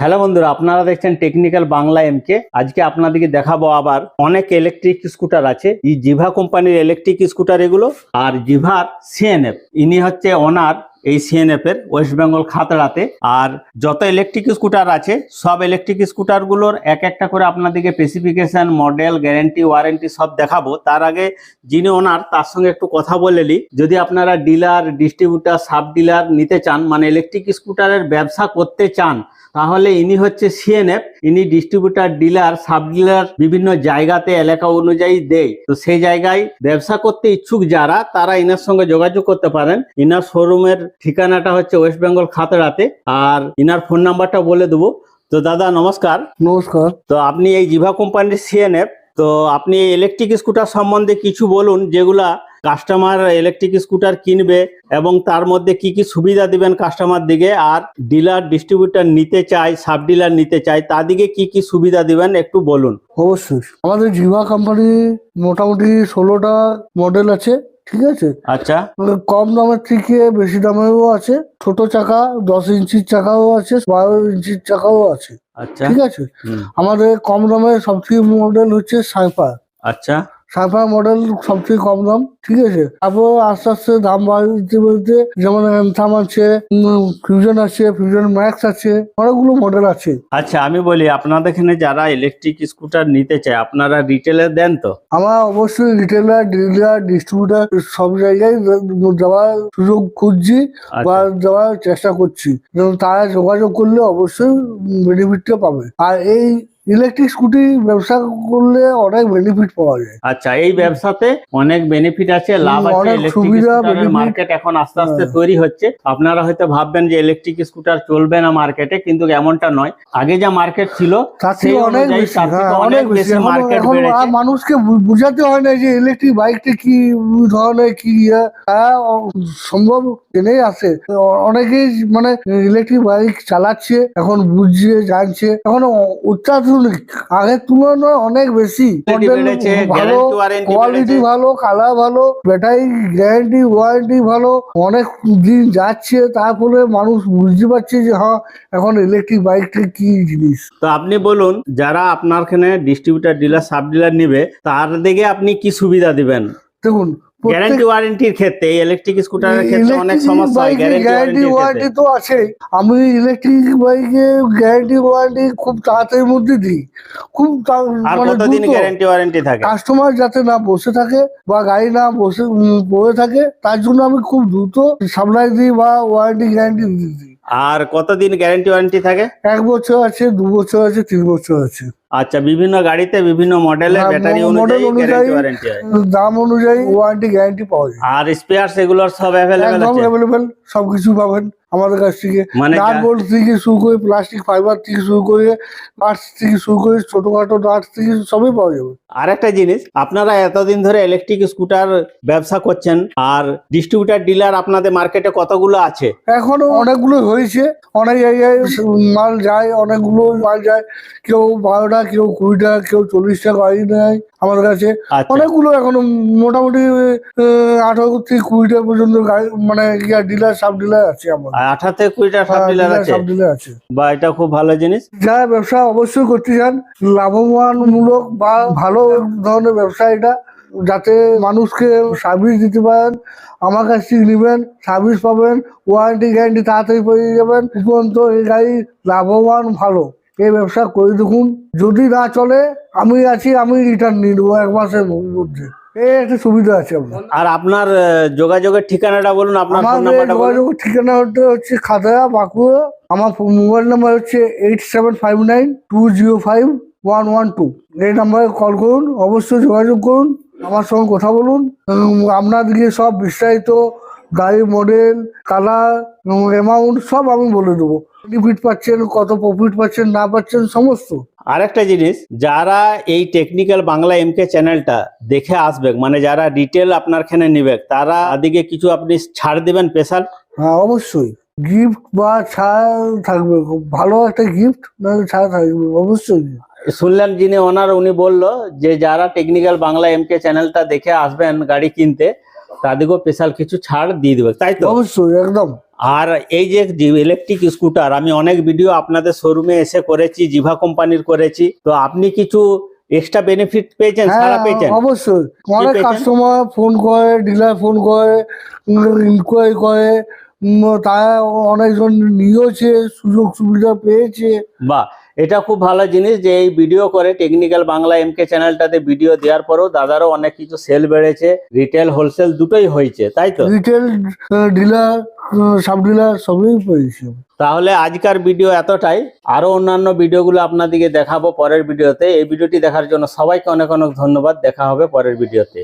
Hello বন্ধুরা, আপনারা দেখছেন টেকনিক্যাল বাংলা এমকে আজকে আপনাদেরকে দেখাবো আবার অনেক ইলেকট্রিক স্কুটার আছে। এই জিভা কোম্পানির ইলেকট্রিক স্কুটার এগুলো আর জিভার সিএনএফ ইনি হচ্ছে ওনার এই সিএনএফ এর ওয়েস্ট বেঙ্গল খাতড়াতে। আর যত ইলেকট্রিক স্কুটার আছে, সব ইলেকট্রিক স্কুটারগুলোর এক একটা করে আপনাদেরকে স্পেসিফিকেশন মডেল গ্যারেন্টি ওয়ারেন্টি সব দেখাবো। তার আগে যিনি ওনার তার সঙ্গে একটু কথা বলে নিই। যদি আপনারা ডিলার ডিস্ট্রিবিউটার সাব ডিলার নিতে চান মানে ইলেকট্রিক স্কুটারের ব্যবসা করতে চান তাহলে ইনি হচ্ছে সিএনএফ ইনি ডিস্ট্রিবিউটার ডিলার সাব ডিলার বিভিন্ন জায়গাতে এলাকা অনুযায়ী দেয়। তো সেই জায়গায় ব্যবসা করতে ইচ্ছুক যারা তারা ইনার সঙ্গে যোগাযোগ করতে পারেন। ইনার শোরুমের ঠিকানাটা হচ্ছে ওয়েস্ট বেঙ্গল খাতড়াতে। আর ইনার ফোন নাম্বারটা বলে দেবো। তো দাদা নমস্কার। নমস্কার। তো আপনি এই জিভা কোম্পানির সিএনএফ তো আপনি ইলেকট্রিক স্কুটার সম্বন্ধে কিছু বলুন যেগুলা কাস্টমার ইলেকট্রিক স্কুটার কিনবে এবং তার মধ্যে কি কি সুবিধা দিবেন কাস্টমার দিকে? আর ডিলার ডিস্ট্রিবিউটার নিতে চায় সাব ডিলার নিতে চায় তাদিকে কি কি সুবিধা দিবেন একটু বলুন। অবশ্যই। আমাদের জিভা কোম্পানি মোটামুটি ষোলোটা মডেল আছে ঠিক আছে? আচ্ছা। কম দামের থেকে বেশি দামেরও আছে ছোট চাকা দশ ইঞ্চির চাকাও আছে বারো ইঞ্চির চাকাও আছে আচ্ছা। ঠিক আছে? আমাদের কম দামের সবথেকে মডেল হচ্ছে সাইফার আচ্ছা। সাইফার মডেল সবচেয়ে কম দাম ঠিক আছে? তারপর আস্তে আস্তে দাম বাড়তে বলতে যেমন অ্যান্থাম আছে ফিউশন আছে ফিউশন ম্যাক্স আছে অনেকগুলো মডেল আছে। আচ্ছা আমি বলি আপনাদের এখানে যারা ইলেকট্রিক স্কুটার নিতে চায় আপনারা রিটেলে দেন তো? আমার অবশ্যই রিটেলার ডিলার ডিস্ট্রিবিউটার সব জায়গায় দেওয়ার সুযোগ খুঁজছি বা আচ্ছা, দেওয়ার চেষ্টা করছি। তারা যোগাযোগ করলে অবশ্যই বেনিফিটটা পাবে। আর এই ইলেকট্রিক স্কুটি ব্যবসা করলে অনেক বেনিফিট পাওয়া যায়। আচ্ছা এই ব্যবসাতে অনেক বেনিফিট আছে লাভ আছে ইলেকট্রিক মার্কেট এখন আস্তে আস্তে হ্যাঁ। তৈরি হচ্ছে। আপনারা হয়তো ভাববেন যে ইলেকট্রিক স্কুটার চলবে না মার্কেটে কিন্তু এমনটা নয়। আগে যা মার্কেট ছিল সেই অনেক হ্যাঁ, অনেক বেশি মার্কেট বেড়েছে। মানুষকে বোঝাতে হয় না যে ইলেকট্রিক বাইকটা কি ধরনের কি ইয়ে, সম্ভব জেনেই আসে অনেকেই মানে ইলেকট্রিক বাইক চালাচ্ছে এখন বুঝছে জানছে। এখন অ- অত্যাধুনিক আগের তুলনায় অনেক বেশি। ভালো কোয়ালিটি ভালো কালার ভালো ব্যাটারি গ্যারান্টি ওয়ারেন্টি ভালো। অনেক দিন যাচ্ছে তার ফলে মানুষ বুঝতে পারছে যে হ্যাঁ এখন ইলেকট্রিক বাইকটা কি জিনিস। তো আপনি বলুন যারা আপনার এখানে ডিস্ট্রিবিউটার ডিলার সাব ডিলার নিবে তার দিকে আপনি কি সুবিধা দিবেন? দেখুন গ্যারান্টি ওয়ারেন্টির ক্ষেত্রে ইলেকট্রিক স্কুটারের ক্ষেত্রে অনেক সমস্যা হয় গ্যারান্টি ওয়ারেন্টি তো আছে। আমি ইলেকট্রিক বাইকে গ্যারান্টি ওয়ারেন্টি খুব তাড়াতাড়ির মধ্যে দিই। খুব আর মানে কতদিন গ্যারান্টি ওয়ারেন্টি থাকে? কাস্টমার যাতে না বসে থাকে বা গাড়ি না বসে পড়ে থাকে তার জন্য আমি খুব দ্রুত সাপ্লাই দিই বা ওয়ারেন্টি গ্যারান্টি দিয়ে দিই। আর কতদিন গ্যারান্টি ওয়ারেন্টি থাকে? এক বছর আছে দু বছর আছে তিন বছর আছে। আচ্ছা বিভিন্ন গাড়িতে বিভিন্ন মডেলে ব্যাটারি অনুযায়ী গ্যারান্টি হয়। দাম অনুযায়ী ওয়ারেন্টি গ্যারান্টি পাওয়া যায়। আর স্পেয়ার সেগুলোর সব অ্যাভেলেবেল আছে? অ্যাভেলেবেল সবকিছু পাবেন। আমাদের কাছ থেকে মানে নাট বোল্ট থেকে শুরু করে প্লাস্টিক ফাইবার থেকে শুরু করে পার্টস থেকে শুরু করে ছোটখাটো নাটস থেকে সবই পাওয়া যাবে। আর একটা জিনিস আপনারা এতদিন ধরে ইলেকট্রিক স্কুটার ব্যবসা করছেন আর ডিস্ট্রিবিউটার ডিলার আপনাদের মার্কেটে কতগুলো আছে? এখনও অনেকগুলো হয়েছে অনেক জায়গায় মাল যায় অনেকগুলো মাল যায়। কেউ বারোটা কেউ কুড়িটা কেউ চল্লিশটা গাড়ি নেয়। আমাদের কাছে। আচ্ছা। অনেকগুলো এখন মোটামুটি আঠারো থেকে কুড়িটা পর্যন্ত মানে ডিলার সাব ডিলার আছে আমার। আর আঠা থেকে কুড়িটা সব ডিলার আছে? সাব ডিলার আছে। বা এটা খুব ভালো জিনিস? যারা ব্যবসা অবশ্যই করতে চান লাভবানমূলক বা ভালো ধরনের ব্যবসা এটা যাতে মানুষকে সার্ভিস দিতে পারেন আমার কাছ থেকে নেবেন সার্ভিস পাবেন ওয়ারেন্টি গ্যারান্টি তাড়াতাড়ি পেয়ে যাবেন উপরন্ত এই গাড়ি লাভবান ভালো। এই ব্যবসা করে দেখুন। যদি না চলে আমি আছি আমি রিটার্ন নিয়ে নেব এক মাসের মধ্যে। এই একটা সুবিধা আছে আপনার আর আপনার যোগাযোগের ঠিকানাটা বলুন আপনার ফোন আমাদের নাম্বারটা বলুন। যোগাযোগ ঠিকানা হচ্ছে বাঁকুড়া। আমার মোবাইল নাম্বার হচ্ছে eight seven five nine two zero five one one two এই নাম্বারে কল করুন অবশ্যই যোগাযোগ করুন আমার সঙ্গে কথা বলুন। আপনাদেরকে সব বিস্তারিত গাড়ির মডেল কালার অ্যামাউন্ট সব আমি বলে দেবো। বেনিফিট পাচ্ছেন কত প্রফিট পাচ্ছেন না পাচ্ছেন সমস্ত। আরেকটা জিনিস যারা এই টেকনিক্যাল বাংলা এমকে চ্যানেলটা দেখে আসবে মানে যারা ডিটেল আপনার এখানে নিবে তারা দিকে কিছু আপনি ছাড় দিবেন স্পেশাল হ্যাঁ অবশ্যই। গিফট বা ছাড় থাকবে ভালো একটা গিফট নাহলে ছাড় থাকবে অবশ্যই। শুনলেন যিনি ওনার উনি বলল যে যারা টেকনিক্যাল বাংলা এমকে চ্যানেলটা দেখে আসবেন গাড়ি কিনতে তাদেরকেও স্পেশাল কিছু ছাড় দিয়ে দেবে তাই তো? অবশ্যই একদম। আর এই যে ইলেকট্রিক স্কুটার আমি অনেক ভিডিও আপনাদের শোরুমে এসে করেছি জিভা কোম্পানির করেছি তো আপনি কিছু এক্সট্রা বেনিফিট পেয়েছেন হ্যাঁ ছাড়া পেয়েছেন? অবশ্যই। অনেক কাস্টমার ফোন করে ডিলার ফোন করে ইনকোয়ারি করে তারা অনেকজন নিয়েছে সুযোগ সুবিধা পেয়েছে। বা এটা খুব ভালো জিনিস যে এই ভিডিও করে টেকনিক্যাল বাংলা এমকে চ্যানেলটাতে ভিডিও দেওয়ার পরেও দাদারও অনেক কিছু সেল বেড়েছে। রিটেল হোলসেল দুটোই হয়েছে তাই তো? রিটেল ডিলার সাব ডিলার সবই পেয়েছে তাহলে আজকার ভিডিও এতটাই। আরও অন্যান্য ভিডিওগুলো আপনাদেরকে দেখাবো পরের ভিডিওতে এই ভিডিওটি দেখার জন্য সবাইকে অনেক অনেক ধন্যবাদ। দেখা হবে পরের ভিডিওতে